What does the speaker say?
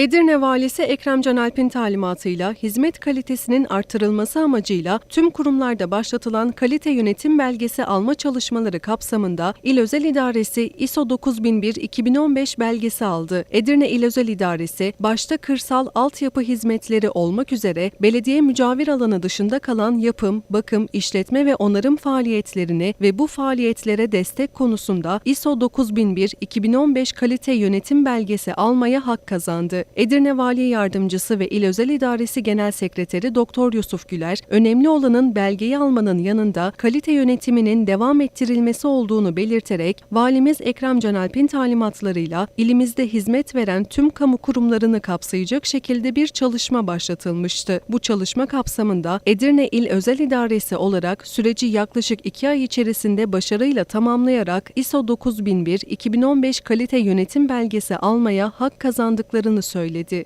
Edirne Valisi Ekrem Canalp'in talimatıyla hizmet kalitesinin artırılması amacıyla tüm kurumlarda başlatılan kalite yönetim belgesi alma çalışmaları kapsamında İl Özel İdaresi ISO 9001-2015 belgesi aldı. Edirne İl Özel İdaresi başta kırsal altyapı hizmetleri olmak üzere belediye mücavir alanı dışında kalan yapım, bakım, işletme ve onarım faaliyetlerini ve bu faaliyetlere destek konusunda ISO 9001-2015 kalite yönetim belgesi almaya hak kazandı. Edirne Vali Yardımcısı ve İl Özel İdaresi Genel Sekreteri Doktor Yusuf Güler, önemli olanın belgeyi almanın yanında kalite yönetiminin devam ettirilmesi olduğunu belirterek, Valimiz Ekrem Canalp'in talimatlarıyla ilimizde hizmet veren tüm kamu kurumlarını kapsayacak şekilde bir çalışma başlatılmıştı. Bu çalışma kapsamında Edirne İl Özel İdaresi olarak süreci yaklaşık iki ay içerisinde başarıyla tamamlayarak ISO 9001-2015 kalite yönetim belgesi almaya hak kazandıklarını söyledi.